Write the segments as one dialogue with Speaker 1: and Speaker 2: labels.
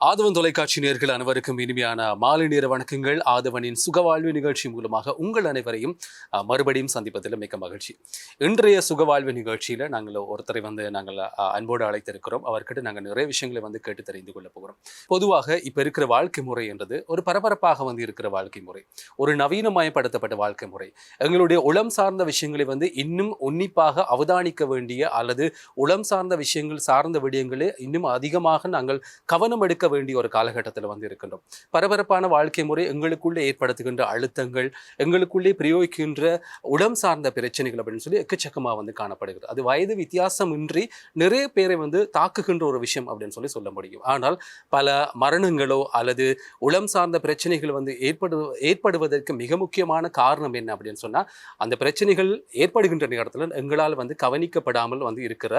Speaker 1: ஆதவன் தொலைக்காட்சி நேர்கள் அனைவருக்கும் இனிமையான மாலை நேர வணக்கங்கள். ஆதவனின் சுகவாழ்வு நிகழ்ச்சி மூலமாக உங்கள் அனைவரையும் மறுபடியும் சந்திப்பதில் மிக்க மகிழ்ச்சி. இன்றைய சுகவாழ்வு நிகழ்ச்சியில் நாங்கள் ஒருத்தரை வந்து நாங்கள் அஹ், அன்போடு அழைத்திருக்கிறோம். அவர்கிட்ட நாங்கள் நிறைய விஷயங்களை வந்து கேட்டு தெரிந்து கொள்ள போகிறோம். பொதுவாக இப்போ இருக்கிற வாழ்க்கை முறை என்றது ஒரு பரபரப்பாக வந்து இருக்கிற வாழ்க்கை முறை. ஒரு நவீனமயப்படுத்தப்பட்ட வாழ்க்கை முறை. எங்களுடைய உளம் சார்ந்த விஷயங்களை வந்து இன்னும் உன்னிப்பாக அவதானிக்க வேண்டிய அல்லது உளம் சார்ந்த விஷயங்கள் சார்ந்த விடயங்களை இன்னும் அதிகமாக நாங்கள் கவனம் எடுக்க வேண்டிய ஒரு காலகட்டத்தில் வந்து இருக்கின்றோம் பரபரப்பான வாழ்க்கை முறை எங்களுக்குள்ளே ஏற்படுத்துகின்ற அழுத்தங்கள் எங்களுக்குள்ளே பிரயோகிக்கின்ற உடம் சார்ந்த பிரச்சனைகள் அப்படின்னு சொல்லி எக்கச்சக்கமாக வந்து காணப்படுகிறது. அது வயது வித்தியாசமின்றி நிறைய பேரை வந்து தாக்குகின்ற ஒரு விஷயம் அப்படின்னு சொல்லி சொல்ல முடியும். ஆனால் பல மரணங்களோ அல்லது உளம் சார்ந்த பிரச்சனைகள் வந்து ஏற்படு ஏற்படுவதற்கு மிக முக்கியமான காரணம் என்ன அப்படின்னு சொன்னால் அந்த பிரச்சனைகள் ஏற்படுகின்ற நேரத்தில் எங்களால் வந்து கவனிக்கப்படாமல் வந்து இருக்கிற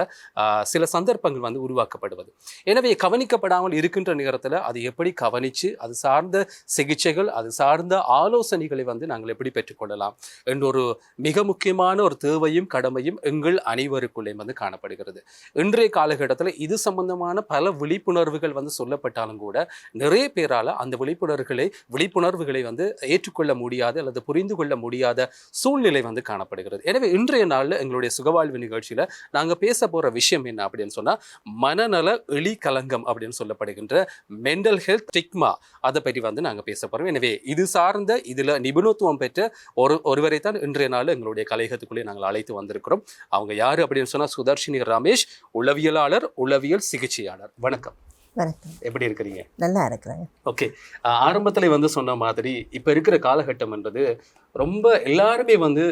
Speaker 1: சில சந்தர்ப்பங்கள் வந்து உருவாக்கப்படுவது. எனவே கவனிக்கப்படாமல் இருக்கின்ற நேரத்தில் அது எப்படி கவனித்து அது சார்ந்த சிகிச்சைகள் அது சார்ந்த ஆலோசனைகளை வந்து நாங்கள் எப்படி பெற்றுக்கொள்ளலாம் என்ற ஒரு மிக முக்கியமான ஒரு தேவையும் கடமையும் எங்கள் அனைவருக்குள்ளே வந்து காணப்படுகிறது. இன்றைய காலகட்டத்தில் இது சம்பந்தமான பல விழிப்புணர்வுகள் வந்து சொல்லப்பட்டாலும் கூட நிறைய பேரால் அந்த விழிப்புணர்வுகளை விழிப்புணர்வுகளை வந்து ஏற்றுக்கொள்ள முடியாத அல்லது புரிந்து கொள்ள முடியாத சூழ்நிலை வந்து காணப்படுகிறது. எனவே இன்றைய நாளில் எங்களுடைய சுகவாழ்வு நிகழ்ச்சியில் நாங்கள் பேச போகிற விஷயம் என்ன அப்படின்னு சொன்னால் மனநல எலி கலங்கம் அப்படின்னு சொல்லப்படுகின்ற மென்டல் ஹெல்த் ஸ்டிக்மா அதை பற்றி வந்து நாங்கள் பேச போகிறோம் எனவே இது சார்ந்த இதில் நிபுணத்துவம் பெற்ற ஒரு ஒருவரை தான் இன்றைய நாள் எங்களுடைய கலையகத்துக்குள்ளே நாங்கள் அழைத்து வந்திருக்கிறோம். அவங்க யார் அப்படின்னு சொன்னால் சுதர்ஷினி ரமேஷ் உளவியலாளர் உளவியல் சிகிச்சையாளர். வணக்கம்.
Speaker 2: வணக்கம்.
Speaker 1: எப்படி இருக்கிறீங்க?
Speaker 2: நல்லா இருக்கிறேன்
Speaker 1: ஓகே. ஆரம்பத்துல வந்து சொன்ன மாதிரி இப்ப இருக்கிற காலகட்டம்ன்றது ரொம்ப எல்லாருமே வந்து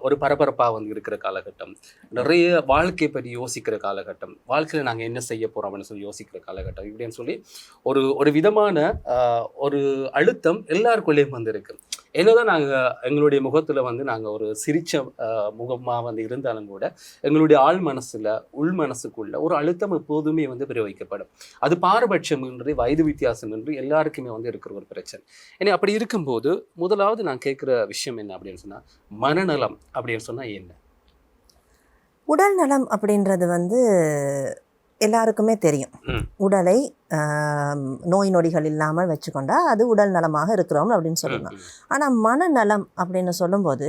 Speaker 1: ஒரு பரபரப்பா வந்து இருக்கிற காலகட்டம். நிறைய வாழ்க்கை பற்றி யோசிக்கிற காலகட்டம். வாழ்க்கையில நாங்க என்ன செய்ய போறோம் அப்படின்னு சொல்லி யோசிக்கிற காலகட்டம். இப்படின்னு சொல்லி ஒரு ஒரு விதமான ஒரு அழுத்தம் எல்லாருக்குள்ளேயும் வந்து இருக்கு. என்னதான் நாங்கள் எங்களுடைய முகத்தில் வந்து நாங்கள் ஒரு சிரிச்ச முகமாக வந்து இருந்தாலும் கூட எங்களுடைய ஆள் மனசில் உள் மனசுக்குள்ள ஒரு அழுத்தம் எப்போதுமே வந்து பிரயோகிக்கப்படும். அது பாரபட்சமின்றி வயது வித்தியாசமின்றி எல்லாருக்குமே வந்து இருக்கிற ஒரு பிரச்சனை. ஏன்னா அப்படி இருக்கும்போது முதலாவது நான் கேட்குற விஷயம் என்ன அப்படின்னு சொன்னால் மனநலம் அப்படின்னு சொன்னால் என்ன?
Speaker 2: உடல் நலம் அப்படின்றது வந்து எல்லாருக்குமே தெரியும். உடலை நோய் நொடிகள் இல்லாமல் வச்சுக்கொண்டா அது உடல் நலமாக இருக்கிறோம் அப்படின்னு சொல்லலாம் ஆனால் மனநலம் அப்படின்னு சொல்லும்போது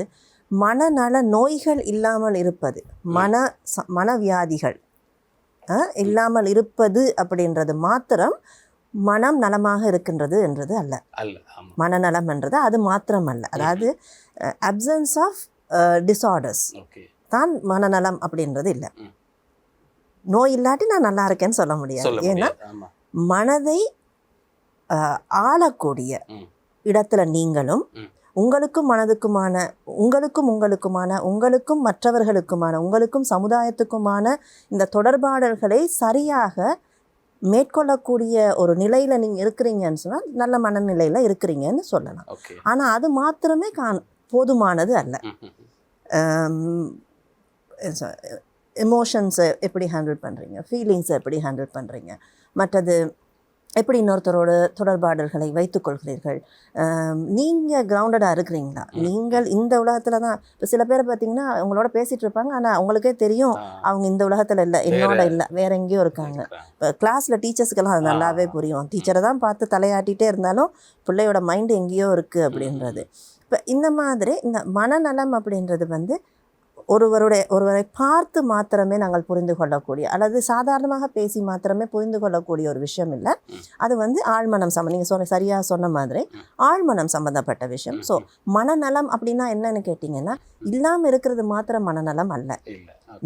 Speaker 2: மனநல நோய்கள் இல்லாமல் இருப்பது மன ச- மனவியாதிகள் இல்லாமல் இருப்பது அப்படின்றது மாத்திரம் மனம் நலமாக இருக்கின்றது என்றது அல்ல. மனநலம் என்றது அது மாத்திரம் அல்ல அதாவது அப்சன்ஸ் ஆஃப் டிசார்டர்ஸ்
Speaker 1: ஓகே.
Speaker 2: தான் மனநலம் அப்படின்றது இல்லை. நோய் இல்லாட்டி நான் நல்லா இருக்கேன்னு சொல்ல முடியாது. ஏன்னா மனதை ஆளக்கூடிய. இடத்துல நீங்களும். உங்களுக்கும் மனதுக்குமான உங்களுக்கும் உங்களுக்குமான உங்களுக்கும் மற்றவர்களுக்குமான உங்களுக்கும் சமுதாயத்துக்குமான இந்த தொடர்பாடல்களை சரியாக மேற்கொள்ளக்கூடிய ஒரு நிலையில் நீங்கள் இருக்கிறீங்கன்னு சொன்னால் நல்ல மனநிலையில் இருக்கிறீங்கன்னு சொல்லலாம். ஆனால் அது மாத்திரமே காண போதுமானது அல்ல. எமோஷன்ஸை எப்படி ஹேண்டில் பண்ணுறீங்க ஃபீலிங்ஸை எப்படி ஹேண்டில் பண்ணுறீங்க மற்றது எப்படி இன்னொருத்தரோட தொடர்பாடல்களை வைத்துக்கொள்கிறீர்கள் நீங்கள் கிரவுண்டடாக இருக்கிறீங்களா. நீங்கள் இந்த உலகத்தில் தான் இப்போ சில பேர் பார்த்தீங்கன்னா அவங்களோட பேசிகிட்டு இருப்பாங்க. ஆனால் அவங்களுக்கே தெரியும் அவங்க இந்த உலகத்தில் இல்லை என்னோட இல்லை வேற எங்கேயோ இருக்காங்க. இப்போ கிளாஸில் டீச்சர்ஸ்க்கெல்லாம் அது நல்லாவே. புரியும். டீச்சரை தான் பார்த்து தலையாட்டிகிட்டே இருந்தாலும் பிள்ளையோட மைண்டு எங்கேயோ இருக்குது அப்படின்றது. இப்போ இந்த மாதிரி இந்த மனநலம் அப்படின்றது வந்து ஒருவருடைய ஒருவரை பார்த்து மாத்திரமே நாங்கள் புரிந்து கொள்ளக்கூடிய அல்லது சாதாரணமாக பேசி மாத்திரமே புரிந்து கொள்ளக்கூடிய ஒரு விஷயம் இல்லை. அது வந்து ஆழ்மனம் சம்ம நீங்கள் சொன்ன சரியாக சொன்ன மாதிரி. ஆழ்மனம் சம்மந்தப்பட்ட விஷயம் ஸோ மனநலம் அப்படின்னா என்னன்னு கேட்டிங்கன்னா இல்லாமல் இருக்கிறது மாத்திரம் மனநலம் அல்ல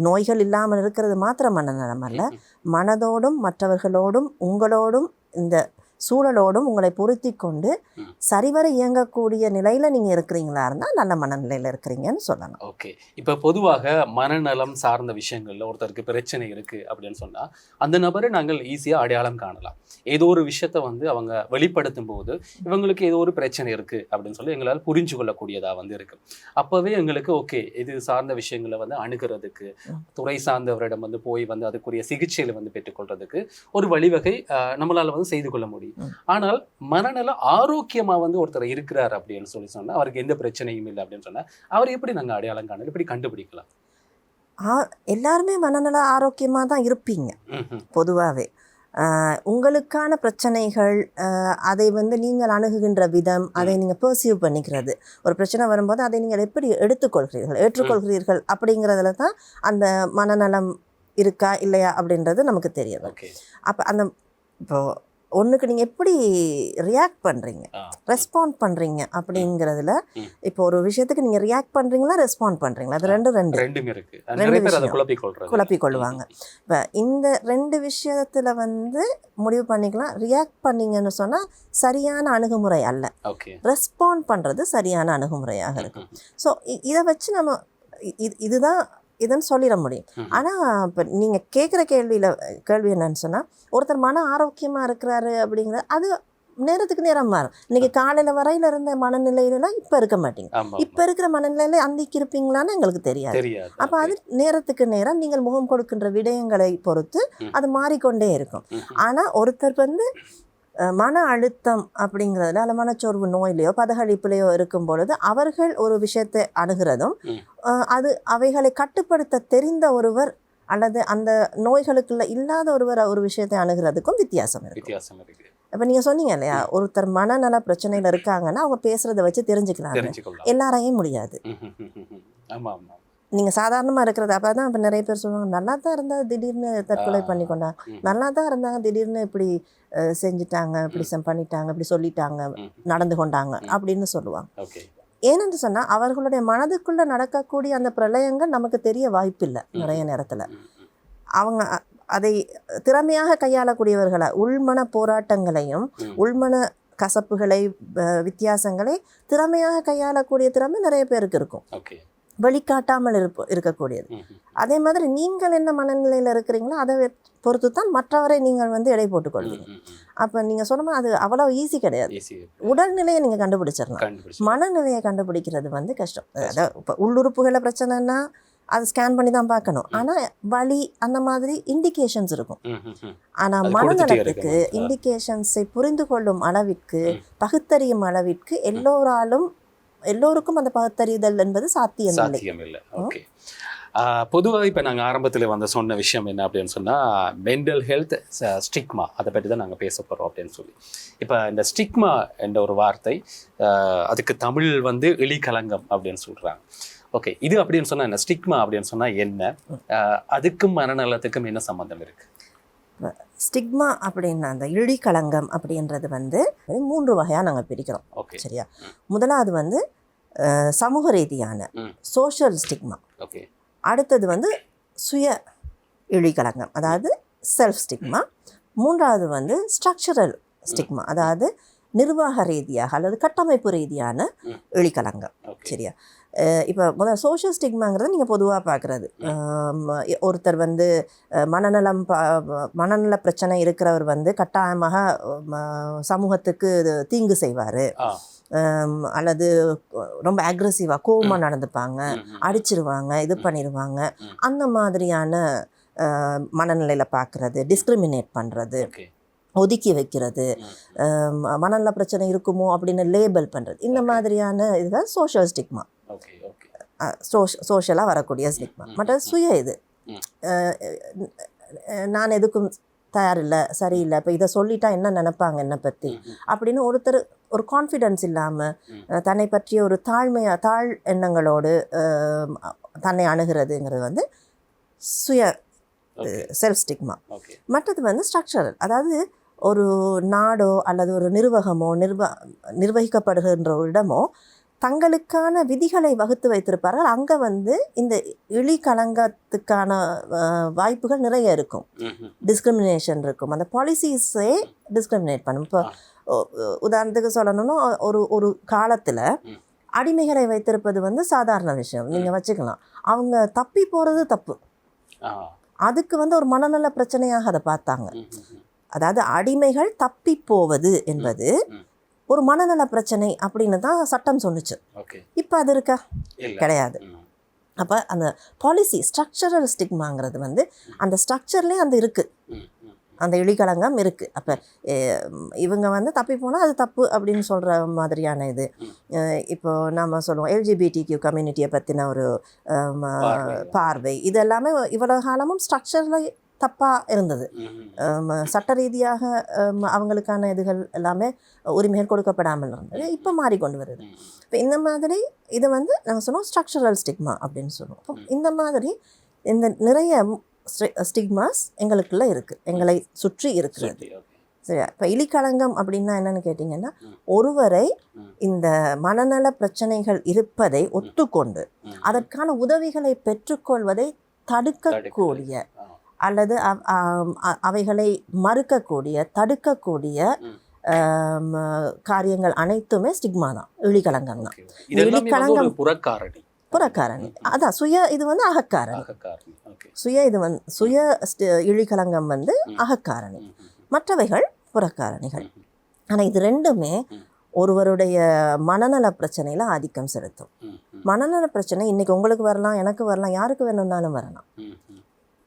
Speaker 2: நோய்கள் இல்லாமல் இருக்கிறது மாத்திரம் மனநலம் அல்ல மனதோடும் மற்றவர்களோடும் உங்களோடும் இந்த சூழலோடும் உங்களை பொருத்தி கொண்டு. சரிவர இயங்கக்கூடிய நிலையில நீங்க இருக்கிறீங்களா இருந்தா நல்ல மனநிலையில இருக்கிறீங்கன்னு சொல்லலாம்
Speaker 1: ஓகே இப்போ பொதுவாக மனநலம் சார்ந்த விஷயங்கள்ல ஒருத்தருக்கு பிரச்சனை இருக்கு அப்படின்னு சொன்னா அந்த நபரை நாங்கள் ஈஸியா அடையாளம் காணலாம் ஏதோ ஒரு விஷயத்த வந்து அவங்க வெளிப்படுத்தும் போது இவங்களுக்கு ஏதோ ஒரு பிரச்சனை இருக்கு அப்படின்னு சொல்லி எங்களால் புரிஞ்சு கொள்ளக்கூடியதா வந்து இருக்கு அப்பவே எங்களுக்கு ஓகே இது சார்ந்த விஷயங்களை வந்து அணுகிறதுக்கு. துறை சார்ந்தவரிடம் வந்து போய் வந்து அதுக்குரிய சிகிச்சைகளை வந்து பெற்றுக்கொள்றதுக்கு ஒரு வழிவகை நம்மளால வந்து செய்து கொள்ள முடியும். ஆனால் மனநல ஆரோக்கியமா வந்து ஒருத்தர் இருக்கிறார் அப்படின்னு சொல்லி சொன்னா அவருக்கு எந்த பிரச்சனையும் இல்லை அப்படின்னு சொன்னா அவர் எப்படி நாங்க அடையாளம் காணல எப்படி கண்டுபிடிக்கலாம்?
Speaker 2: எல்லாருமே மனநல ஆரோக்கியமா தான் இருப்பீங்க. பொதுவாகவே உங்களுக்கான பிரச்சனைகள் அதை வந்து நீங்கள் அணுகுகின்ற விதம் அதை நீங்கள் பர்சீவ் பண்ணிக்கிறது. ஒரு பிரச்சனை வரும்போது அதை நீங்கள் எப்படி எடுத்துக்கொள்கிறீர்கள் ஏற்றுக்கொள்கிறீர்கள் அப்படிங்கிறதுல தான் அந்த மனநலம் இருக்கா இல்லையா அப்படின்றது நமக்கு தெரியும் அப்போ அந்த இப்போ ஒன்றுக்கு நீங்கள் எப்படி ரியாக்ட் பண்ணுறீங்க. ரெஸ்பாண்ட் பண்ணுறீங்க அப்படிங்கிறதுல. இப்போ ஒரு விஷயத்துக்கு நீங்கள் ரியாக்ட் பண்ணுறீங்களா ரெஸ்பாண்ட் பண்ணுறீங்களா அது ரெண்டு ரெண்டு.
Speaker 1: அதை
Speaker 2: விஷயம்.
Speaker 1: குழப்பிக்
Speaker 2: கொள்ளுவாங்க இப்போ இந்த ரெண்டு விஷயத்தில் வந்து முடிவு பண்ணிக்கலாம். ரியாக்ட் பண்ணீங்கன்னு சொன்னால் சரியான அணுகுமுறை அல்ல. ரெஸ்பாண்ட் பண்ணுறது சரியான அணுகுமுறையாக இருக்கும். ஸோ இதை வச்சு நம்ம இது இதுதான் இதுன்னு சொல்லிட முடியும். ஆனால் இப்போ நீங்கள் கேட்குற கேள்வியில் கேள்வி என்னன்னு சொன்னால் ஒருத்தர் மன ஆரோக்கியமாக இருக்கிறாரு அப்படிங்கிற அது நேரத்துக்கு நேரம் மாறும். இன்னைக்கு காலையில் வரையில இருந்த மனநிலையிலலாம் இப்போ இருக்க மாட்டீங்க. இப்போ இருக்கிற மனநிலையில அந்திக்கு இருப்பீங்களான்னு எங்களுக்கு தெரியாது. அப்போ அது நேரத்துக்கு நேரம் நீங்கள் முகம் கொடுக்கின்ற விடயங்களை பொறுத்து. அது மாறிக்கொண்டே இருக்கும். ஆனால் ஒருத்தர் வந்து மன அழுத்தம் அப்படிங்கிறதுல அல்ல மனச்சோர்வு நோயிலையோ பதகளிப்புலையோ இருக்கும் பொழுது அவர்கள் ஒரு விஷயத்தை அணுகிறதும் அது அவைகளை கட்டுப்படுத்த தெரிந்த ஒருவர் அல்லது அந்த நோய்களுக்குள்ள இல்லாத ஒருவர் ஒரு விஷயத்தை அணுகிறதுக்கும் வித்தியாசம் இருக்கு
Speaker 1: வித்தியாசம் இருக்கு
Speaker 2: இப்போ நீங்கள் சொன்னீங்க இல்லையா ஒருத்தர் மனநல பிரச்சனையில் இருக்காங்கன்னா அவங்க பேசுறத வச்சு
Speaker 1: தெரிஞ்சுக்கொள்ளலாம்.
Speaker 2: எல்லாரையும் முடியாது.
Speaker 1: ம், ம், ம், ம், ம். ஆமா ஆமா
Speaker 2: நீங்கள் சாதாரணமாக இருக்கிறது அப்போ தான் இப்போ நிறைய பேர் சொல்லுவாங்க நல்லா தான் இருந்தா திடீர்னு தற்கொலை. பண்ணிக்கொண்டாங்க. நல்லா தான் இருந்தாங்க திடீர்னு இப்படி செஞ்சுட்டாங்க இப்படி பண்ணிட்டாங்க இப்படி சொல்லிட்டாங்க. நடந்து கொண்டாங்க. அப்படின்னு சொல்லுவாங்க ஏனென்று சொன்னால் அவர்களுடைய மனதுக்குள்ளே நடக்கக்கூடிய அந்த பிரளயங்கள் நமக்கு தெரிய வாய்ப்பில்லை நிறைய நேரத்தில். அவங்க அதை திறமையாக கையாளக்கூடியவர்களா உள்மன போராட்டங்களையும். உள்மன கசப்புகளை வித்தியாசங்களை திறமையாக கையாளக்கூடிய திறமை நிறைய பேருக்கு இருக்கும்
Speaker 1: ஓகே
Speaker 2: வெளிக்காட்டாமல் இருப்ப இருக்கக்கூடியது. அதே மாதிரி நீங்கள் என்ன மனநிலையில் இருக்கிறீங்களோ அதை பொறுத்து தான் மற்றவரை நீங்கள் வந்து எடை போட்டுக்கொள்வீங்க. அப்போ நீங்கள் சொன்ன அது அவ்வளோ ஈஸி கிடையாது. உடல்நிலையை நீங்கள் கண்டுபிடிச்சிடலாம்
Speaker 1: கண்டுபிடிச்சு
Speaker 2: மனநிலையை கண்டுபிடிக்கிறது வந்து கஷ்டம் அதாவது இப்போ உள்ளுறுப்புகளை பிரச்சனைனா அது ஸ்கேன் பண்ணி தான் பார்க்கணும் ஆனால் வலி அந்த மாதிரி இண்டிகேஷன்ஸ் இருக்கும். ஆனால் மனநலத்துக்கு. இண்டிகேஷன்ஸை புரிந்து கொள்ளும் அளவிற்கு. பகுத்தறியும் அளவிற்கு எல்லோராலும் எல்லோருக்கும் அந்த பகுத்தறிதல் என்பது சாத்தியமில்லை.
Speaker 1: சாத்தியம் இல்லை ஓகே பொதுவாக இப்போ நாங்கள் ஆரம்பத்தில் வந்து சொன்ன விஷயம் என்ன அப்படின்னு சொன்னால் மென்டல் ஹெல்த் ஸ்டிக்மா அதை பற்றி தான் நாங்கள் பேச போகிறோம் அப்படின்னு சொல்லி. இப்போ இந்த ஸ்டிக்மா என்ற ஒரு வார்த்தை அதுக்கு தமிழ் வந்து இழிகலங்கம் அப்படின்னு சொல்கிறாங்க ஓகே. இது அப்படின்னு சொன்னால் என்ன? ஸ்டிக்மா அப்படின்னு சொன்னால் என்ன? அதுக்கும் மனநலத்துக்கும் என்ன சம்மந்தம் இருக்கு?
Speaker 2: ஸ்டிக்மா அப்படின்னா அந்த இழிகளங்கம் அப்படின்றது வந்து மூன்று வகையாக நாங்கள் பிரிக்கிறோம். சரியா? முதலாவது வந்து சமூக ரீதியான. சோஷியல் ஸ்டிக்மா அடுத்தது வந்து சுய இழிகளங்கம் அதாவது செல்ஃப் ஸ்டிக்மா மூன்றாவது வந்து ஸ்ட்ரக்சரல் ஸ்டிக்மா அதாவது நிர்வாக ரீதியாக அல்லது கட்டமைப்பு ரீதியான. இழிகளங்கம் சரியா? இப்போ முதல் சோஷியல் ஸ்டிக்மாங்கிறத நீங்கள் பொதுவாக பார்க்குறது ஒருத்தர் வந்து மனநலம் ப மனநல பிரச்சனை இருக்கிறவர் வந்து கட்டாயமாக சமூகத்துக்கு இது தீங்கு செய்வார். அல்லது ரொம்ப அக்ரெசிவாக கோவமாக நடந்துப்பாங்க அடிச்சிருவாங்க இது பண்ணிடுவாங்க. அந்த மாதிரியான மனநிலையில் பார்க்குறது டிஸ்கிரிமினேட் பண்ணுறது ஒதுக்கி வைக்கிறது மனநல பிரச்சனை இருக்குமோ அப்படின்னு லேபிள் பண்ணுறது இந்த. மாதிரியான இதுதான் சோஷியல் ஸ்டிக்மா சோஷ் சோஷியலாக வரக்கூடிய ஸ்டிக்மா
Speaker 1: ம்,
Speaker 2: மற்றது
Speaker 1: ம்,
Speaker 2: சுய இது. நான் எதுக்கும் தயாரில்லை சரியில்லை இப்போ இதை சொல்லிட்டா என்ன நினைப்பாங்க என்னை பற்றி. அப்படின்னு ஒருத்தர் ஒரு கான்ஃபிடென்ஸ் இல்லாமல். தன்னை பற்றிய ஒரு தாழ்மையா தாழ் எண்ணங்களோடு தன்னை அணுகிறதுங்கிறது வந்து சுய செல்ஃப் ஸ்டிக்மா மற்றது வந்து ஸ்ட்ரக்சரல் அதாவது ஒரு நாடோ அல்லது ஒரு நிர்வாகமோ நிர்வ நிர்வகிக்கப்படுகின்ற ஒரு இடமோ தங்களுக்கான விதிகளை வகுத்து வைத்திருப்பார்கள். அங்கே வந்து இந்த இழி கலங்கத்துக்கான வாய்ப்புகள் நிறைய இருக்கும். டிஸ்கிரிமினேஷன் இருக்கும். அந்த பாலிசிஸே டிஸ்கிரிமினேட் பண்ணும். இப்போ உதாரணத்துக்கு சொல்லணும்னா ஒரு ஒரு காலத்தில். அடிமைகளை வைத்திருப்பது வந்து சாதாரண விஷயம். நீங்கள் வச்சுக்கலாம். அவங்க தப்பி போகிறது தப்பு. அதுக்கு வந்து ஒரு மனநல பிரச்சனையாக அதை பார்த்தாங்க. அதாவது அடிமைகள் தப்பி போவது என்பது. ஒரு மனநல பிரச்சனை அப்படின்னு தான் சட்டம் சொன்னுச்சு.
Speaker 1: ஓகே.
Speaker 2: இப்போ அது இருக்கா? கிடையாது. அப்போ அந்த பாலிசி ஸ்ட்ரக்சரல் ஸ்டிக்மாங்கிறது வந்து அந்த ஸ்ட்ரக்சர்லேயே அந்த இருக்குது. அந்த இழிகளங்கம் இருக்குது அப்போ இவங்க வந்து தப்பி போனால் அது தப்பு அப்படின்னு சொல்கிற மாதிரியான இது. இப்போ நம்ம சொல்லுவோம் எல்ஜிபிடி கியூ கம்யூனிட்டியை பற்றின ஒரு.
Speaker 1: பார்வை.
Speaker 2: இது எல்லாமே இவ்வளோ காலமும் ஸ்ட்ரக்சரில் தப்பாக இருந்தது. சட்ட ரீதியாக அவங்களுக்கான இதுகள் எல்லாமே உரிமைகள் கொடுக்கப்படாமல் இருந்தது. இப்போ மாறிக்கொண்டு வருது. இப்போ இந்த மாதிரி இதை வந்து நாங்கள் சொன்னோம் ஸ்ட்ரக்சரல் ஸ்டிக்மா அப்படின்னு சொல்லுவோம். அப்போ இந்த மாதிரி இந்த நிறைய ஸ்டிக்மாஸ் எங்களுக்குள்ள இருக்குது எங்களை சுற்றி இருக்கிறது. சரியா? இப்போ இலிக்களங்கம் அப்படின்னா என்னன்னு கேட்டிங்கன்னா. ஒருவரை. இந்த மனநல பிரச்சனைகள் இருப்பதை ஒத்துக்கொண்டு. அதற்கான உதவிகளை பெற்றுக்கொள்வதை தடுக்கக்கூடிய அல்லது அவைகளை மறுக்கக்கூடிய தடுக்கக்கூடிய காரியங்கள் அனைத்துமே ஸ்டிக்மா தான் இழிகலங்கம் தான். இழிகளங்கம்.
Speaker 1: புறக்காரணி.
Speaker 2: புறக்காரணி. அதான் சுய இது வந்து அகக்காரணி. சுய இது வந்து சுய இழிகலங்கம் வந்து அகக்காரணி. மற்றவைகள் புறக்காரணிகள். ஆனால் இது ரெண்டுமே. ஒருவருடைய மனநல பிரச்சனையில் ஆதிக்கம் செலுத்தும். மனநல பிரச்சனை இன்னைக்கு உங்களுக்கு வரலாம் எனக்கு வரலாம் யாருக்கு வேணும்னாலும் வரலாம்.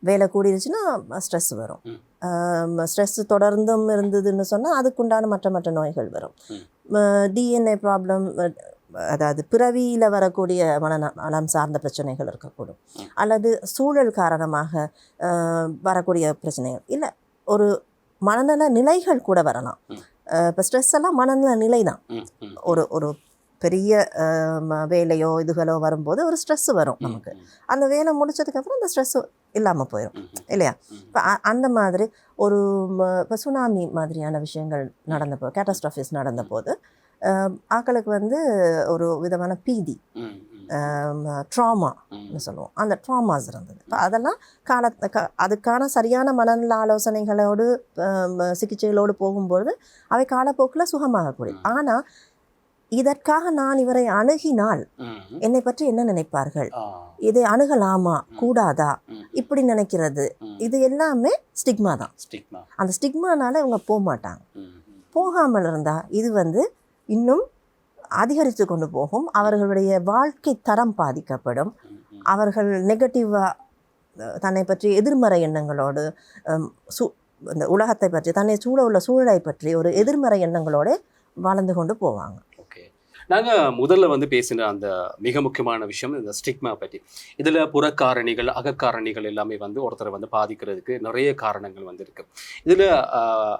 Speaker 2: வேலை கூடிருச்சுன்னா ஸ்ட்ரெஸ் வரும். ஸ்ட்ரெஸ் தொடர்ந்தும் இருந்ததுன்னு சொன்னால் அதுக்குண்டான மற்ற மற்ற நோய்கள் வரும். டிஎன்ஏ ப்ராப்ளம் அதாவது பிறவியில் வரக்கூடிய மனநலம் சார்ந்த பிரச்சனைகள் இருக்கக்கூடும். அல்லது சூழல் காரணமாக வரக்கூடிய பிரச்சனைகள் இல்லை ஒரு மனநல நிலைகள் கூட வரலாம். இப்போ ஸ்ட்ரெஸ் எல்லாம் மனநல நிலை தான் ஒரு ஒரு பெரிய வேலையோ இதுகளோ வரும்போது ஒரு ஸ்ட்ரெஸ் வரும் நமக்கு. அந்த வேலை முடிச்சதுக்கப்புறம் அந்த ஸ்ட்ரெஸ் இல்லாமல் போயிடும் இல்லையா? இப்போ அந்த மாதிரி ஒரு இப்போ சுனாமி மாதிரியான விஷயங்கள் நடந்தப்போ கேட்டஸ்ட்ராஃபிஸ் நடந்தபோது அஹ், ஆக்களுக்கு வந்து ஒரு விதமான பீதி ட்ராமான்னு சொல்லுவோம். அந்த ட்ராமாஸ் இருந்தது. இப்போ அதெல்லாம் கால அதுக்கான சரியான மனநல ஆலோசனைகளோடு சிகிச்சைகளோடு போகும்போது அவை காலப்போக்கில் சுகமாகக்கூடிய ஆனால் இதற்காக நான் இவரை அணுகினால் என்னை பற்றி என்ன நினைப்பார்கள்? இதை அணுகலாமா? கூடாதா? இப்படி நினைக்கிறது. இது எல்லாமே ஸ்டிக்மா தான். அந்த ஸ்டிக்மானால இவங்க போக மாட்டாங்க. போகாமல் இருந்தால் இது வந்து இன்னும் அதிகரித்து கொண்டு போகும். அவர்களுடைய வாழ்க்கை தரம் பாதிக்கப்படும். அவர்கள் நெகட்டிவாக தன்னை பற்றி எதிர்மறை எண்ணங்களோடு சு இந்த உலகத்தை பற்றி தன்னை சூழ உள்ள சூழலை பற்றி ஒரு எதிர்மறை எண்ணங்களோடு வாழ்ந்து கொண்டு போவாங்க.
Speaker 1: ஓகே நாங்க முதல்ல வந்து பேசின அந்த மிக முக்கியமான விஷயம் இந்த ஸ்டிக்மா பற்றி இதுல புறக்காரணிகள் அகக்காரணிகள் எல்லாமே வந்து ஒருத்தரை வந்து பாதிக்கிறதுக்கு நிறைய காரணங்கள் வந்து இருக்கு இதுல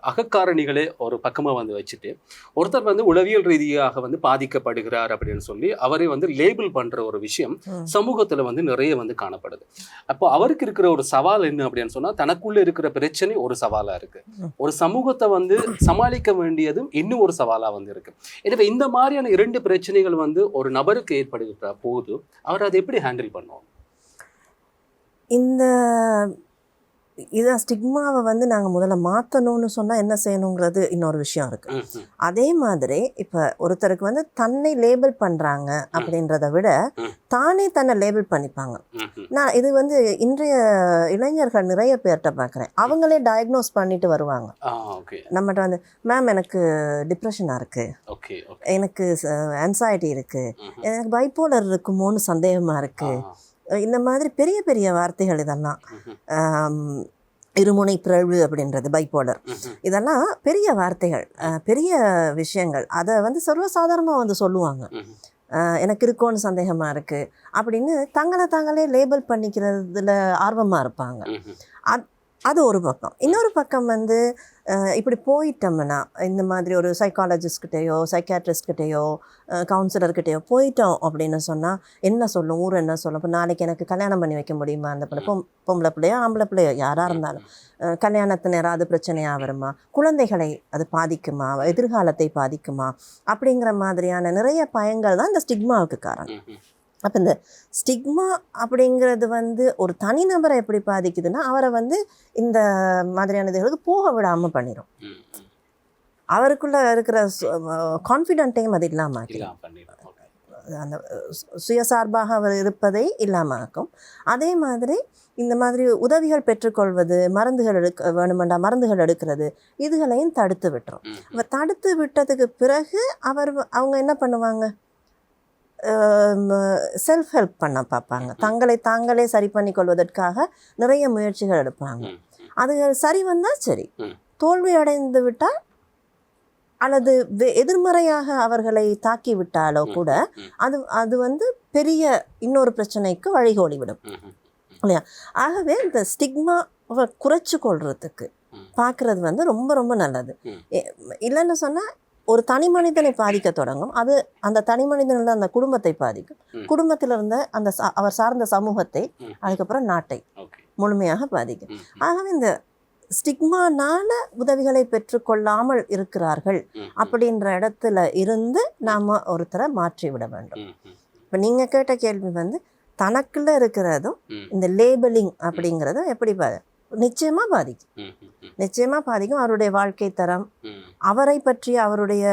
Speaker 1: அகக்காரணிகளே ஒரு பக்கமா வந்து வச்சுட்டு ஒருத்தர் வந்து உளவியல் ரீதியாக வந்து பாதிக்கப்படுகிறார் அப்படின்னு சொல்லி அவரை வந்து லேபிள் பண்ற ஒரு விஷயம். சமூகத்துல வந்து நிறைய வந்து காணப்படுது. அப்போ அவருக்கு இருக்கிற ஒரு சவால் என்ன அப்படின்னு சொன்னா தனக்குள்ள இருக்கிற பிரச்சனை ஒரு சவாலா இருக்கு.
Speaker 2: ம்.
Speaker 1: ஒரு சமூகத்தை வந்து சமாளிக்க வேண்டியதும் இன்னும் ஒரு சவாலா வந்து இருக்கு. எனவே இந்த மாதிரியான இரண்டு பிரச்சனைகள் வந்து ஒரு நபருக்கு ஏற்படுகிற போது அவர் அதை எப்படி ஹேண்டில் பண்ணுவோம்
Speaker 2: இந்த இதான் ஸ்டிக்மாவை வந்து நாங்கள் முதல்ல மாற்றணும்னு சொன்னால் என்ன செய்யணுங்கிறது இன்னொரு விஷயம் இருக்குது அதே மாதிரி இப்போ ஒருத்தருக்கு வந்து தன்னை லேபிள் பண்ணுறாங்க அப்படின்றத விட. தானே தன்னை லேபிள் பண்ணிப்பாங்க. நான் இது வந்து இன்றைய இளைஞர்கள் நிறைய பேர்கிட்ட பார்க்குறேன் அவங்களே டயக்னோஸ் பண்ணிட்டு வருவாங்க. நம்மகிட்ட வந்து மேம் எனக்கு டிப்ரெஷனாக இருக்குது எனக்கு anxiety இருக்குது எனக்கு பைப்போலர் இருக்குமோன்னு சந்தேகமாக இருக்குது இந்த மாதிரி பெரிய பெரிய வார்த்தைகள் இதெல்லாம். இருமுனை பிறழ்வு அப்படின்றது பைப்போலர் இதெல்லாம் பெரிய வார்த்தைகள் பெரிய விஷயங்கள். அதை வந்து சர்வசாதாரணமாக வந்து சொல்லுவாங்க. எனக்கு இருக்கோன்னு சந்தேகமாக இருக்குது அப்படின்னு தங்களை தாங்களே லேபிள் பண்ணிக்கிறதுல ஆர்வமாக இருப்பாங்க. அது ஒரு பக்கம். இன்னொரு பக்கம் வந்து இப்படி போயிட்டோம்னா இந்த மாதிரி ஒரு சைக்காலஜிஸ்ட்கிட்டேயோ சைக்காட்ரிஸ்ட்கிட்டேயோ கவுன்சிலர்கிட்டயோ போயிட்டோம் அப்படின்னு சொன்னால் என்ன சொல்லும்? ஊர் என்ன சொல்லும்? இப்போ நாளைக்கு எனக்கு கல்யாணம் பண்ணி வைக்க முடியுமா? அந்த பிள்ளை பொம் பொம்பளை பிள்ளையோ ஆம்பளை பிள்ளையோ யாராக இருந்தாலும். அஹ், கல்யாணத்தின் ஏதாவது பிரச்சனையாக வருமா குழந்தைகளை அது பாதிக்குமா? எதிர்காலத்தை பாதிக்குமா? அப்படிங்கிற மாதிரியான நிறைய பயங்கள் தான் இந்த ஸ்டிக்மாவுக்கு காரணம். அப்போ இந்த ஸ்டிக்மா அப்படிங்கிறது வந்து ஒரு தனிநபரை எப்படி பாதிக்குதுன்னா அவரை வந்து இந்த மாதிரியான இதுகளுக்கு போக விடாமல் பண்ணிடும் அவருக்குள்ள இருக்கிற கான்ஃபிடென்ட்டையும் அது இல்லாமல் ஆக்கிடும் அந்த சுயசார்பாக அவர் இருப்பதை இல்லாமாக்கும் அதே மாதிரி இந்த மாதிரி உதவிகள் பெற்றுக்கொள்வது மருந்துகள் எடுக்க வேணுமெண்டா மருந்துகள் எடுக்கிறது இதுகளையும் தடுத்து விட்டுரும். தடுத்து விட்டதுக்கு பிறகு அவர் அவங்க என்ன பண்ணுவாங்க? செல்ஃப் ஹெல்ப் பண்ண பார்ப்பாங்க. தங்களை தாங்களே சரி பண்ணி கொள்வதற்காக நிறைய முயற்சிகள் எடுப்பாங்க. அது சரி வந்தால் சரி. தோல்வி அடைந்து விட்டால் அல்லது எதிர்மறையாக அவர்களை தாக்கி விட்டாலோ கூட அது அது வந்து பெரிய இன்னொரு பிரச்சனைக்கு வழிகோலி விடும். ஆகவே இந்த ஸ்டிக்மா அவ குறைச்சு கொள்றதுக்கு. பார்க்கறது வந்து ரொம்ப ரொம்ப நல்லது. இல்லைன்னு சொன்னால் ஒரு தனி மனிதனை பாதிக்க தொடங்கும். அது அந்த தனி மனிதனில் அந்த குடும்பத்தை பாதிக்கும். குடும்பத்தில் இருந்த அந்த அவர் சார்ந்த சமூகத்தை. அதுக்கப்புறம் நாட்டை முழுமையாக பாதிக்கும். ஆகவே இந்த ஸ்டிக்மானால உதவிகளை பெற்றுக்கொள்ளாமல் இருக்கிறார்கள் அப்படின்ற இடத்துல இருந்து நாம் ஒருத்தரை மாற்றி விட வேண்டும். இப்போ நீங்கள் கேட்ட கேள்வி வந்து தனக்குள்ள இருக்கிறதும் இந்த லேபிளிங் அப்படிங்கிறதும் எப்படி பா நிச்சயமாக பாதிக்கும். நிச்சயமாக பாதிக்கும். அவருடைய வாழ்க்கை தரம் அவரை பற்றிய அவருடைய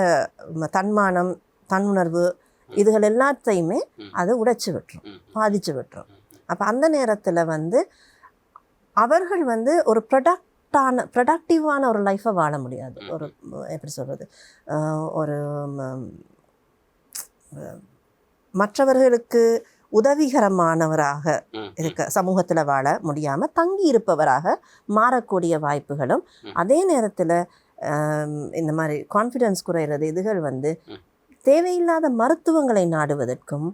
Speaker 2: தன்மானம் தன்னுணர்வு இதுகள் எல்லாத்தையுமே. அது உடைச்சு விட்டுரும் பாதிச்சு விட்டுரும். அப்போ அந்த நேரத்தில் வந்து அவர்கள் வந்து ஒரு ப்ரொடக்டான ப்ரொடக்டிவான ஒரு லைஃப்பை வாழ முடியாது. ஒரு எப்படி சொல்கிறது ஒரு மற்றவர்களுக்கு உதவிகரமானவராக இருக்க சமூகத்தில் வாழ முடியாமல் தங்கி இருப்பவராக மாறக்கூடிய வாய்ப்புகளும். அதே நேரத்தில் இந்த மாதிரி கான்ஃபிடென்ஸ் குறையிறது இதுகள் வந்து. தேவையில்லாத மருத்துவங்களை நாடுவதற்கும்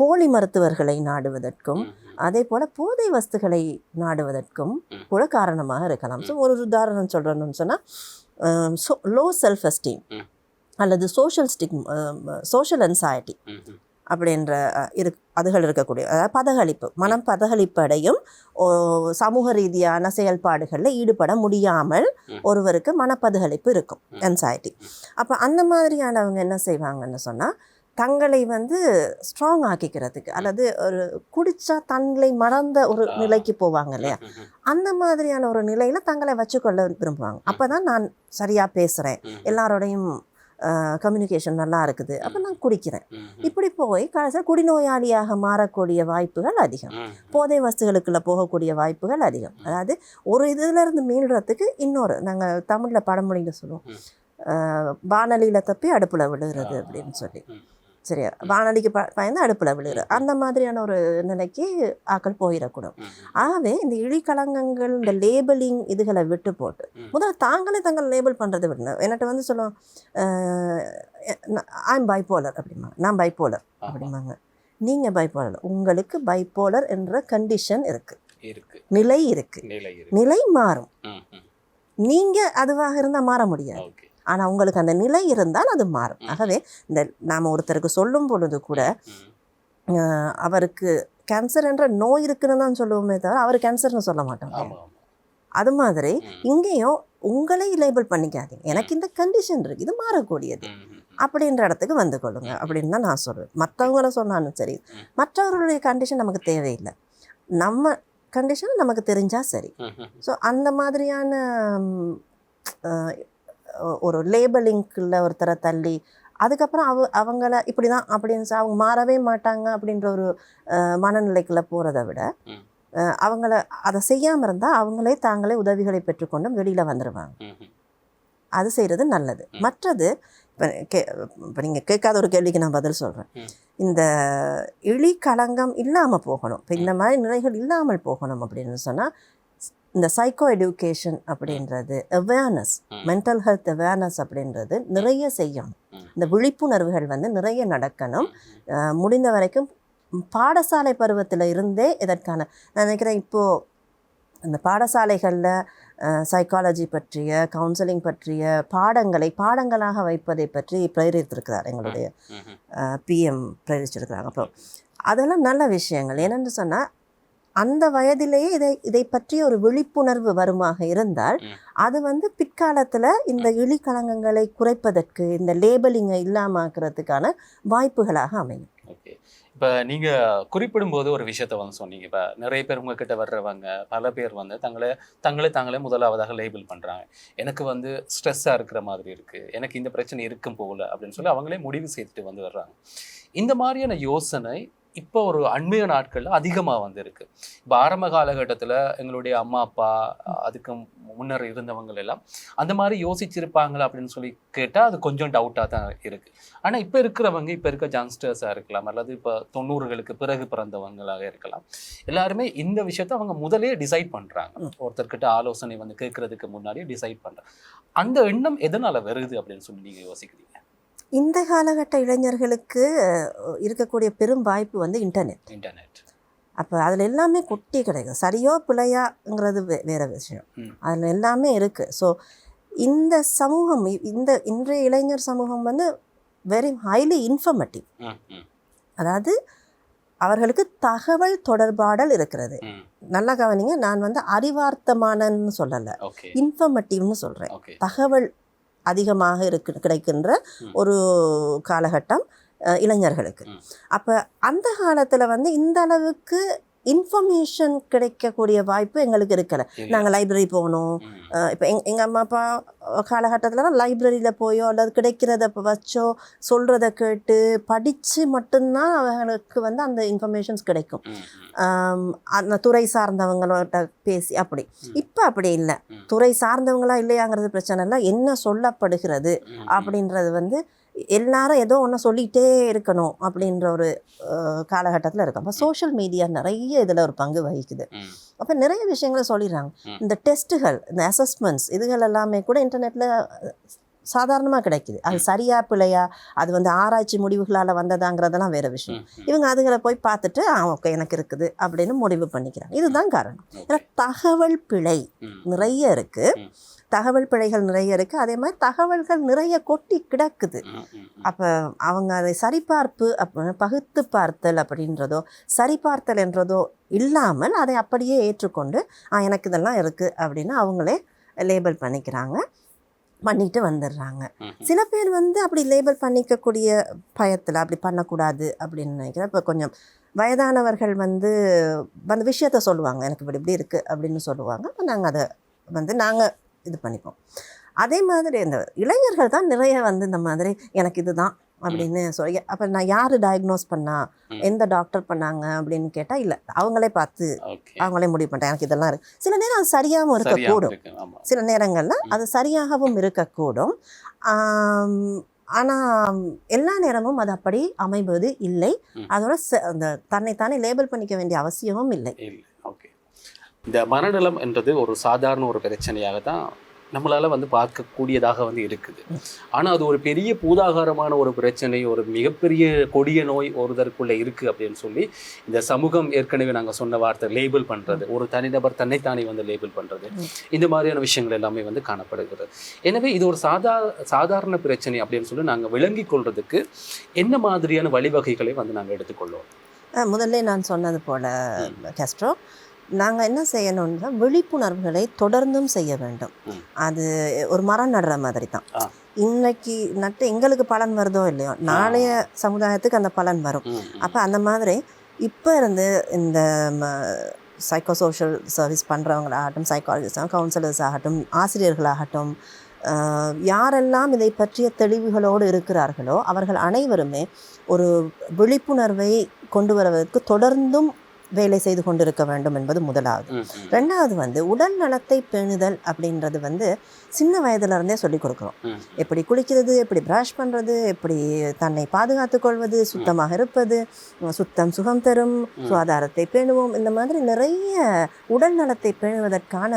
Speaker 2: போலி மருத்துவர்களை நாடுவதற்கும் அதே போல் போதை வஸ்துகளை நாடுவதற்கும். கூட காரணமாக இருக்கலாம் ஸோ ஒரு உதாரணம் சொல்கிறோன்னு சொன்னால் லோ செல்ஃப் எஸ்டீம். அல்லது சோஷியல் ஸ்டிக் சோஷியல்
Speaker 1: ம்,
Speaker 2: அப்படின்ற இரு அதுகள் இருக்கக்கூடிய அதாவது பதகளிப்பு மனம் பதகளிப்பு அடையும் ஓ, சமூக ரீதியான செயல்பாடுகளில் ஈடுபட முடியாமல். ஒருவருக்கு மனப்பதகளிப்பு இருக்கும் anxiety. அப்போ அந்த மாதிரியானவங்க என்ன செய்வாங்கன்னு சொன்னால் தங்களை வந்து ஸ்ட்ராங் ஆக்கிக்கிறதுக்கு அல்லது ஒரு குடிச்சா தங்களை மறந்த ஒரு. நிலைக்கு போவாங்க இல்லையா? அந்த மாதிரியான ஒரு நிலையில தங்களை வச்சுக்கொள்ள விரும்புவாங்க. அப்பதான் நான் சரியா பேசுறேன்.
Speaker 1: ம்,
Speaker 2: எல்லாரோடையும் கம்யூனிகேஷன் நல்லா இருக்குது. அப்போ நான் குடிக்கிறேன். இப்படி போய் கடைசியில் குடிநோயாளியாக மாறக்கூடிய வாய்ப்புகள் அதிகம். போதை வஸ்துகளுக்குள்ள போகக்கூடிய வாய்ப்புகள் அதிகம். அதாவது ஒரு இதுல இருந்து மீள்றதுக்கு இன்னொரு நாங்கள் தமிழில் பழமொழியில் சொல்லுவோம். வானலியில தப்பி அடுப்புல விழுகிறது அப்படின்னு சொல்லி. சரியா வானலிக்கு ப பயந்து அடுப்புல விழுகிறது அந்த மாதிரியான ஒரு நிலைக்கு ஆக்கள் போயிடக்கூடும். ஆகவே இந்த இழிக்கலங்கங்கள் இந்த லேபிளிங் இதுகளை விட்டு போட்டு. முதல்ல தாங்களே தங்கள் லேபிள் பண்ணுறது விடணும். என்கிட்ட வந்து சொல்லுவோம் ஐம் பைப்போலர் அப்படிம்பாங்க. நான் பைப்போலர் அப்படிம்பாங்க. நீங்கள் பைப்போலர் உங்களுக்கு பைப்போலர் என்ற கண்டிஷன் இருக்குது
Speaker 1: இருக்கு.
Speaker 2: நிலை இருக்குது
Speaker 1: நிலை இருக்கு.
Speaker 2: நிலை மாறும். நீங்கள் அதுவாக இருந்தால் மாற முடியாது. ஆனால் உங்களுக்கு அந்த நிலை இருந்தால் அது மாறும். ஆகவே இந்த நாம் ஒருத்தருக்கு சொல்லும் பொழுது கூட அவருக்கு கேன்சர் என்ற நோய் இருக்குன்னு தான் சொல்லுவோமே தவிர அவர் கேன்சர்னு சொல்ல மாட்டோம் அது மாதிரி இங்கேயும் உங்களை லேபிள் பண்ணிக்காதீங்க. எனக்கு இந்த கண்டிஷன் இருக்கு இது மாறக்கூடியது. அப்படின்ற இடத்துக்கு வந்து கொள்ளுங்க அப்படின்னு தான் நான் சொல்லுவேன் மற்றவங்கள சொன்னாலும் சரி. மற்றவர்களுடைய கண்டிஷன் நமக்கு தேவையில்லை. நம்ம கண்டிஷன் நமக்கு தெரிஞ்சா சரி. ஸோ அந்த மாதிரியான ஒரு லேபிளிங்குள்ள ஒருத்தரை தள்ளி அதுக்கப்புறம் அவ அவங்கள இப்படி தான் அப்படின்னு அவங்க மாறவே மாட்டாங்க அப்படின்ற ஒரு மனநிலைக்குள்ள போகிறத விட அவங்கள அதை செய்யாமல் இருந்தால் அவங்களே தாங்களே உதவிகளை பெற்றுக்கொண்டு வெளியில் வந்துடுவாங்க அது செய்கிறது நல்லது. மற்றது இப்போ கே இப்போ நீங்கள் கேட்காத ஒரு கேள்விக்கு நான் பதில் சொல்கிறேன். இந்த இழி களங்கம் இல்லாமல் போகணும். இப்போ இந்த மாதிரி நிலைகள் இல்லாமல் போகணும் அப்படின்னு சொன்னால் இந்த சைக்கோ எஜுகேஷன் அப்படின்றது அவேர்னஸ். மென்டல் ஹெல்த் அவேர்னஸ் அப்படின்றது நிறைய செய்யணும். இந்த விழிப்புணர்வுகள் வந்து நிறைய நடக்கணும். முடிந்த வரைக்கும் பாடசாலை பருவத்தில் இருந்தே இதற்கான நான் நினைக்கிறேன் இப்போது இந்த பாடசாலைகளில் சைக்காலஜி பற்றிய கவுன்சிலிங் பற்றிய பாடங்களை பாடங்களாக வைப்பதை பற்றி பிரேரித்திருக்கிறார் எங்களுடைய பிஎம் பிரேரிச்சிருக்கிறாங்க. அப்போ அதெல்லாம் நல்ல விஷயங்கள். ஏனென்று சொன்னால் அந்த வயதிலேயே இதை இதை பற்றிய ஒரு விழிப்புணர்வு வருமாக இருந்தால். அது வந்து பிற்காலத்தில் இந்த இழிக்கலங்கங்களை குறைப்பதற்கு இந்த லேபலிங்கை இல்லாமாக்குறதுக்கான வாய்ப்புகளாக அமையும்.
Speaker 1: ஓகே. இப்போ நீங்க குறிப்பிடும் போது ஒரு விஷயத்த வந்து சொன்னீங்க. இப்போ நிறைய பேர் உங்ககிட்ட வர்றவங்க பல பேர் வந்து தங்களை தங்களை தாங்களே முதலாவதாக லேபிள் பண்றாங்க. எனக்கு வந்து ஸ்ட்ரெஸ்ஸாக இருக்கிற மாதிரி இருக்கு. எனக்கு இந்த பிரச்சனை இருக்கும் போல அப்படின்னு சொல்லி அவங்களே முடிவு செய்துட்டு வந்து வர்றாங்க. இந்த மாதிரியான யோசனை இப்போ ஒரு அண்மைய நாட்கள்ல அதிகமாக வந்து இருக்கு இப்போ ஆரம்ப காலகட்டத்தில் எங்களுடைய அம்மா அப்பா அதுக்கு முன்னர் இருந்தவங்க எல்லாம் அந்த மாதிரி யோசிச்சிருப்பாங்களா அப்படின்னு சொல்லி கேட்டால் அது கொஞ்சம் டவுட்டாக தான் இருக்கு. ஆனால் இப்போ இருக்கிறவங்க இப்போ இருக்க ஜங்ஸ்டர்ஸாக இருக்கலாம் அல்லது இப்போ தொண்ணூறுகளுக்கு பிறகு பிறந்தவங்களாக இருக்கலாம் எல்லாருமே இந்த விஷயத்த அவங்க முதலே டிசைட் பண்ணுறாங்க. ஒருத்தர்கிட்ட ஆலோசனை வந்து கேட்கறதுக்கு முன்னாடியே டிசைட் பண்ணுறாங்க அந்த எண்ணம் எதனால வருது அப்படின்னு சொல்லி நீங்கள் யோசிக்கிறீங்க?
Speaker 2: இந்த காலகட்ட இளைஞர்களுக்கு இருக்கக்கூடிய பெரும் வாய்ப்பு வந்து இன்டர்நெட்.
Speaker 1: இன்டர்நெட்.
Speaker 2: அப்போ அதில் எல்லாமே கொட்டி கிடைக்கும் சரியோ பிழையாங்கிறது வே வேற விஷயம். அதில் எல்லாமே இருக்குது ஸோ இந்த சமூகம் இந்த இன்றைய இளைஞர் சமூகம் வந்து வெரி ஹைலி இன்ஃபர்மேட்டிவ். அதாவது அவர்களுக்கு தகவல் தொடர்பாடல் இருக்கிறது. நல்லா கவனிங்க நான் வந்து அறிவார்த்தமானன்னு சொல்லலை. இன்ஃபர்மேட்டிவ்னு சொல்கிறேன் தகவல் அதிகமாக இருக்கு கிடைக்கின்ற. ஒரு காலகட்டம் இளைஞர்களுக்கு. அப்போ அந்த காலத்தில் வந்து இந்த அளவுக்கு இன்ஃபர்மேஷன் கிடைக்கக்கூடிய வாய்ப்பு எங்களுக்கு இருக்கலை
Speaker 1: இல்ல.
Speaker 2: நாங்கள் லைப்ரரி போகணும் இப்போ எங் எங்கள் அம்மா அப்பா காலகட்டத்தில் லைப்ரரியில் போயோ அல்லது கிடைக்கிறத வச்சோ சொல்கிறத கேட்டு படித்து மட்டும்தான் அவங்களுக்கு வந்து அந்த இன்ஃபர்மேஷன்ஸ் கிடைக்கும் அந்த துறை சார்ந்தவங்களோட பேசி அப்படி. இப்போ அப்படி இல்லை. துறை சார்ந்தவங்களா இல்லையாங்கிறது பிரச்சனை இல்லை என்ன சொல்லப்படுகிறது. அப்படின்றது வந்து எல்லாரும் ஏதோ ஒன்று சொல்லிகிட்டே இருக்கணும் அப்படின்ற ஒரு காலகட்டத்தில் இருக்கும் அப்போ சோஷியல் மீடியா நிறைய இதில் ஒரு பங்கு வகிக்குது. அப்போ நிறைய விஷயங்களை சொல்லிடுறாங்க. இந்த டெஸ்ட்டுகள் இந்த அசஸ்மெண்ட்ஸ் இதுகள் எல்லாமே கூட இன்டர்நெட்டில் சாதாரணமாக கிடைக்குது. அது சரியா பிழையா அது வந்து ஆராய்ச்சி முடிவுகளால் வந்ததாங்கிறதெல்லாம் வேறு விஷயம். இவங்க அதுகளை போய் பார்த்துட்டு ஆ ஓகே எனக்கு இருக்குது அப்படின்னு முடிவு பண்ணிக்கிறாங்க. இதுதான் காரணம். ஏன்னா தகவல் பிழை நிறைய இருக்குது. தகவல் பிழைகள் நிறைய இருக்குது அதே மாதிரி தகவல்கள் நிறைய கொட்டி கிடக்குது. அப்போ அவங்க அதை சரிபார்ப்பு அப்ப பகுத்து பார்த்தல் அப்படின்றதோ சரிபார்த்தல் என்றதோ இல்லாமல் அதை அப்படியே ஏற்றுக்கொண்டு எனக்கு இதெல்லாம் இருக்குது அப்படின்னு அவங்களே லேபிள் பண்ணிக்கிறாங்க. பண்ணிட்டு வந்துடுறாங்க. சில பேர் வந்து அப்படி லேபிள் பண்ணிக்கக்கூடிய பயத்தில் அப்படி பண்ணக்கூடாது அப்படின்னு நினைக்கிறேன். இப்போ கொஞ்சம் வயதானவர்கள் வந்து அந்த விஷயத்த சொல்லுவாங்க. எனக்கு இப்படி இப்படி இருக்குது அப்படின்னு சொல்லுவாங்க. அப்போ நாங்கள் அதை வந்து நாங்கள் இது பண்ணிப்போம். அதே மாதிரி இந்த இளைஞர்கள் தான் நிறைய வந்து இந்த மாதிரி எனக்கு இதுதான் அப்படின்னு சொல்லி அப்போ நான் யார் டயக்னோஸ் பண்ணா. எந்த டாக்டர் பண்ணாங்க அப்படின்னு கேட்டால் இல்லை. அவங்களே பார்த்து. அவங்களே முடிவு பண்ணிட்டேன் எனக்கு இதெல்லாம் இருக்கு. சில நேரம் அது சரியாகவும்
Speaker 1: சரியா
Speaker 2: இருக்கக்கூடும். சில நேரங்களில். அது சரியாகவும் இருக்கக்கூடும். ஆனால் எல்லா நேரமும் அது அப்படி அமைவது இல்லை. அதோட அந்த தன்னைத்தானே லேபிள் பண்ணிக்க வேண்டிய அவசியமும் இல்லை.
Speaker 1: இந்த மனநலம் என்றது ஒரு சாதாரண ஒரு பிரச்சனையாக தான் நம்மளால வந்து பார்க்கக்கூடியதாக வந்து இருக்குது. ஆனா அது ஒரு பெரிய பூதாகாரமான ஒரு பிரச்சனை ஒரு மிகப்பெரிய கொடிய நோய் ஒருதற்குள்ள இருக்கு அப்படின்னு சொல்லி இந்த சமூகம் ஏற்கனவே நாங்க சொன்ன வார்த்தை லேபிள் பண்றது ஒரு தனிநபர் தன்னைத்தானே வந்து லேபிள் பண்றது
Speaker 2: ம்.
Speaker 1: இந்த மாதிரியான விஷயங்கள் எல்லாமே வந்து காணப்படுகிறது. எனவே இது ஒரு சாதா சாதாரண பிரச்சனை அப்படின்னு சொல்லி நாங்க விளங்கிக் கொள்றதுக்கு என்ன மாதிரியான வழிவகைகளை வந்து நாங்க எடுத்துக்கொள்வோம்
Speaker 2: முதல்ல நான் சொன்னது போல கெஸ்ட்ரோ நாங்கள் என்ன செய்யணும்னா விழிப்புணர்வுகளை தொடர்ந்தும் செய்ய வேண்டும். அது ஒரு மரம் நடுற மாதிரி தான். இன்னைக்கு நட்டு எங்களுக்கு பலன் வருதோ இல்லையோ நாளைய சமுதாயத்துக்கு அந்த பலன் வரும். அப்போ அந்த மாதிரி இப்போ இருந்து இந்த சைக்கோ சோஷியல் சர்வீஸ் பண்ணுறவங்களாகட்டும் சைக்காலஜிஸ்ட் கவுன்சிலர்ஸ் ஆகட்டும் ஆசிரியர்களாகட்டும் யாரெல்லாம் இதை பற்றிய தெளிவுகளோடு இருக்கிறார்களோ அவர்கள் அனைவருமே ஒரு விழிப்புணர்வை கொண்டு வருவதற்கு தொடர்ந்தும் வேலை செய்து கொண்டிருக்க வேண்டும் என்பது முதலாவது. ரெண்டாவது வந்து உடல் நலத்தை பேணுதல் அப்படின்றது வந்து சின்ன வயதுல இருந்தே சொல்லி கொடுக்குறோம். எப்படி குளிக்கிறது எப்படி ப்ரஷ் பண்ணுறது எப்படி தன்னை பாதுகாத்து கொள்வது சுத்தமாக இருப்பது சுத்தம் சுகம் தரும். சுகாதாரத்தை பேணுவோம் இந்த மாதிரி நிறைய உடல் நலத்தை பேணுவதற்கான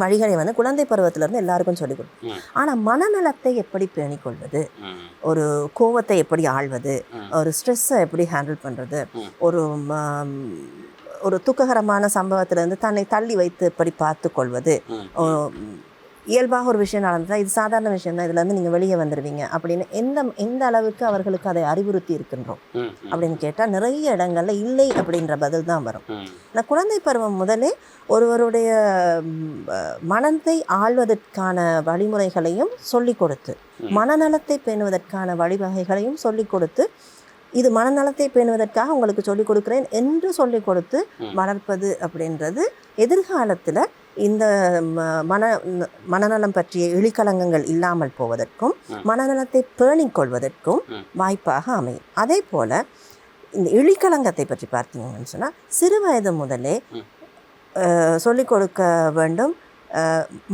Speaker 2: வழிகளை வந்து குழந்தை பருவத்திலிருந்து எல்லாருக்கும் சொல்லிக் கொடுக்கும். ஆனால் மனநலத்தை எப்படி பேணிக்கொள்வது. ஒரு கோவத்தை எப்படி ஆள்வது. ஒரு ஸ்ட்ரெஸ்ஸை எப்படி ஹேண்டில் பண்ணுறது. ஒரு ஒரு துக்ககரமான சம்பவத்திலேருந்து தன்னை தள்ளி வைத்து எப்படி பார்த்து கொள்வது இயல்பாக ஒரு விஷயம் நடந்தா இது சாதாரண விஷயம் தான் இதுலேருந்து நீங்கள் வெளியே வந்துடுவீங்க அப்படின்னு எந்த எந்த அளவுக்கு அவர்களுக்கு அதை அறிவுறுத்தி இருக்கின்றோம். அப்படின்னு கேட்டால் நிறைய இடங்கள்ல இல்லை அப்படின்ற பதில் தான் வரும். நான் குழந்தை பருவம் முதலே ஒருவருடைய மனத்தை ஆள்வதற்கான வழிமுறைகளையும் சொல்லிக் கொடுத்து. மனநலத்தை பேணுவதற்கான வழிவகைகளையும் சொல்லிக் கொடுத்து இது மனநலத்தை பேணுவதற்காக உங்களுக்கு சொல்லிக் கொடுக்குறேன் என்று சொல்லிக் கொடுத்து. வளர்ப்பது அப்படின்றது எதிர்காலத்தில் இந்த மன மனநலம் பற்றிய இழிக்கலங்கங்கள் இல்லாமல் போவதற்கும். மனநலத்தை பேணிக் கொள்வதற்கும். வாய்ப்பாக அமையும் அதே போல் இந்த இழிக்கலங்கத்தை பற்றி பார்த்தீங்கன்னு சொன்னால் சிறு வயது முதலே சொல்லிக் கொடுக்க வேண்டும்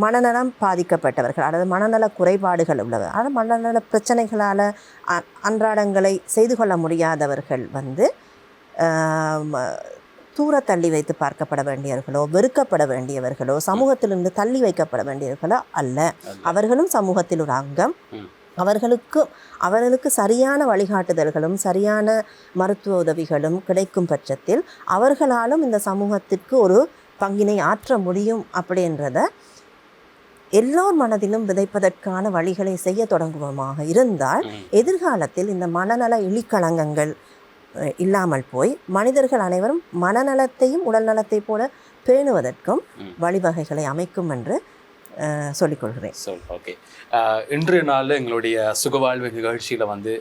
Speaker 2: மனநலம் பாதிக்கப்பட்டவர்கள் அதாவது மனநல குறைபாடுகள் உள்ளவர் அதாவது மனநல பிரச்சனைகளால் அன்றாடங்களை செய்து கொள்ள முடியாதவர்கள் வந்து தூர தள்ளி வைத்து பார்க்கப்பட வேண்டியவர்களோ வெறுக்கப்பட வேண்டியவர்களோ சமூகத்திலிருந்து தள்ளி வைக்கப்பட வேண்டியவர்களோ அல்ல. அவர்களும் சமூகத்தில் ஒரு அங்கம். அவர்களுக்கு அவர்களுக்கு சரியான வழிகாட்டுதல்களும் சரியான மருத்துவ உதவிகளும் கிடைக்கும் பட்சத்தில் அவர்களாலும் இந்த சமூகத்திற்கு ஒரு பங்கினை ஆற்ற முடியும் அப்படின்றத எல்லோர் மனதிலும் விதைப்பதற்கான வழிகளை செய்ய தொடங்குவோமாக இருந்தால். எதிர்காலத்தில் இந்த மனநல இழிக்களங்கங்கள் அஹ், இல்லாமல் போய் மனிதர்கள் அனைவரும் மனநலத்தையும் உடல் நலத்தை போல பேணுவதற்கும். வழிவகைகளை அமைக்கும் என்று சொல்லிக்கொள்கிறேன்.
Speaker 1: சொல் ஓகே. இன்றைய நாளில் எங்களுடைய சுகவாழ்வு நிகழ்ச்சியில் வந்து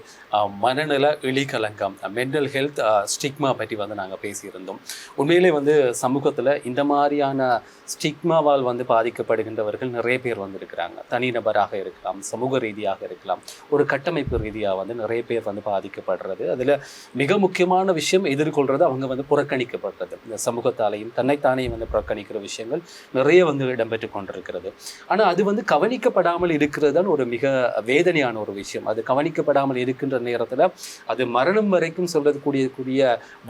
Speaker 1: மனநல இழிகலங்கம் மென்டல் ஹெல்த் ஸ்டிக்மா பற்றி வந்து நாங்கள் பேசியிருந்தோம். உண்மையிலே வந்து சமூகத்தில் இந்த மாதிரியான ஸ்டிக்மாவால் வந்து பாதிக்கப்படுகின்றவர்கள் நிறைய பேர் வந்திருக்கிறாங்க. தனிநபராக இருக்கலாம் சமூக ரீதியாக இருக்கலாம். ஒரு கட்டமைப்பு ரீதியாக வந்து நிறைய பேர் வந்து பாதிக்கப்படுறது. அதில் மிக முக்கியமான விஷயம் எதிர்கொள்கிறது அவங்க வந்து புறக்கணிக்கப்படுறது. இந்த சமூகத்தாலையும் தன்னைத்தானே வந்து புறக்கணிக்கிற விஷயங்கள் நிறைய வந்து இடம்பெற்று கொண்டிருக்கிறது. ஆனால் அது வந்து கவனிக்கப்படாமல் இருக்கிறது தான் ஒரு மிக வேதனையான ஒரு விஷயம். அது கவனிக்கப்படாமல் இருக்கின்ற நேரத்தில் அது மரணம் வரைக்கும் சொல்றதுக்கூடிய கூடிய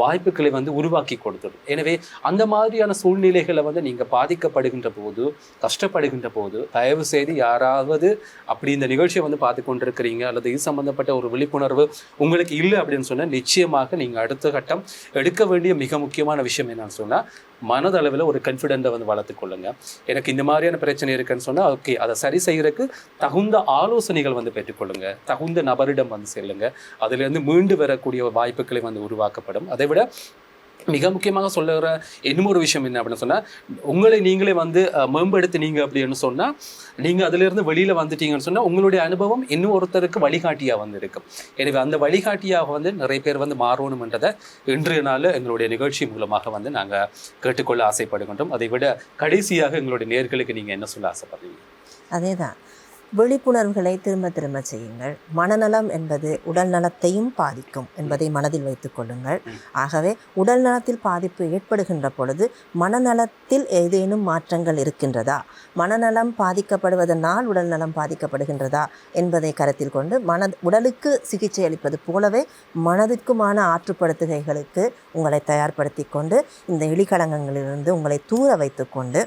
Speaker 1: வாய்ப்புகளை வந்து உருவாக்கி கொடுத்துடும் எனவே அந்த மாதிரியான சூழ்நிலைகளை வந்து நீங்கள் பாதிக்கப்படுகின்ற போது கஷ்டப்படுகின்ற போது தயவு செய்து யாராவது அப்படி இந்த நிகழ்ச்சியை வந்து பார்த்து கொண்டிருக்கிறீங்க அல்லது இது சம்பந்தப்பட்ட ஒரு விழிப்புணர்வு உங்களுக்கு இல்லை அப்படின்னு சொன்னால் நிச்சயமாக நீங்கள் அடுத்த கட்டம் எடுக்க வேண்டிய மிக முக்கியமான விஷயம் என்னன்னு சொன்னால் மனதளவில் ஒரு கான்ஃபிடென்ட்டை வந்து வளர்த்துக்கொள்ளுங்க எனக்கு இந்த மாதிரியான பிரச்சனை இருக்குன்னு சொன்னால் ஓகே அதை சரி செய்கிறதுக்கு தகுந்த ஆலோசனைகள் வந்து பெற்றுக்கொள்ளுங்க தகுந்த நபரிடம் வந்து செல்லுங்க. அதிலிருந்து மீண்டு வரக்கூடிய வாய்ப்புகளை வந்து உருவாக்கப்படும். அதை விட மிக முக்கியமாக சொல்லுற இன்னும் ஒரு விஷயம் என்ன அப்படின்னு சொன்னால் உங்களை நீங்களே வந்து மேம்படுத்தினீங்க அப்படின்னு சொன்னால் நீங்கள் அதிலிருந்து வெளியில் வந்துட்டீங்கன்னு சொன்னால் உங்களுடைய அனுபவம் இன்னும் ஒருத்தருக்கு வழிகாட்டியாக வந்து இருக்கும் எனவே அந்த வழிகாட்டியாக வந்து நிறைய பேர் வந்து மாறணும்ன்றதை இன்றைய நாள் எங்களுடைய நிகழ்ச்சி மூலமாக வந்து நாங்கள் கேட்டுக்கொள்ள ஆசைப்படுகின்றோம். அதை விட கடைசியாக எங்களுடைய நேர்களுக்கு நீங்கள் என்ன சொல்ல ஆசைப்படுறீங்க?
Speaker 2: அதே தான் விழிப்புணர்வுகளை திரும்ப திரும்ப செய்யுங்கள். மனநலம் என்பது உடல் நலத்தையும் பாதிக்கும் என்பதை மனதில் வைத்துக் கொள்ளுங்கள். ஆகவே உடல் நலத்தில் பாதிப்பு ஏற்படுகின்ற பொழுது மனநலத்தில் ஏதேனும் மாற்றங்கள் இருக்கின்றதா? மனநலம் பாதிக்கப்படுவதனால் உடல் நலம் பாதிக்கப்படுகின்றதா? என்பதை கருத்தில் கொண்டு மன உடலுக்கு சிகிச்சை அளிப்பது போலவே மனதிற்குமான ஆற்றுப்படுத்துகைகளுக்கு உங்களை தயார்படுத்தி கொண்டு இந்த இழிகலங்களிலிருந்து உங்களை தூர வைத்துக்கொண்டு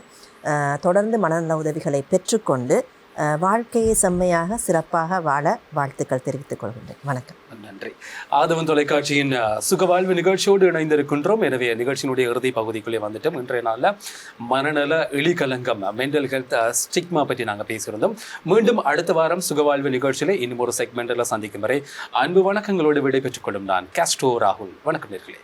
Speaker 2: தொடர்ந்து மனநல உதவிகளை பெற்றுக்கொண்டு வாழ்க்கையை செம்மையாக சிறப்பாக வாழ வாழ்த்துக்கள் தெரிவித்துக் கொள்கின்றேன். வணக்கம்.
Speaker 1: நன்றி. ஆதவன் தொலைக்காட்சியின் சுகவாழ்வு நிகழ்ச்சியோடு இணைந்திருக்கின்றோம். எனவே நிகழ்ச்சியினுடைய இறுதி பகுதிக்குள்ளே வந்துட்டோம். இன்றைய நாளில் மனநல இழிகலங்கம் மென்டல் ஹெல்த் ஸ்டிக்மா பற்றி நாங்கள் பேசியிருந்தோம். மீண்டும் அடுத்த வாரம் சுகவாழ்வு நிகழ்ச்சியில் இன்னும் ஒரு செக்மெண்ட்டில் சந்திக்கும் வரை அன்பு வணக்கங்களோடு விடைபெற்றுக் கொள்ளும் நான் கேஸ்டோ ராகுல். வணக்கம் நேர்களே.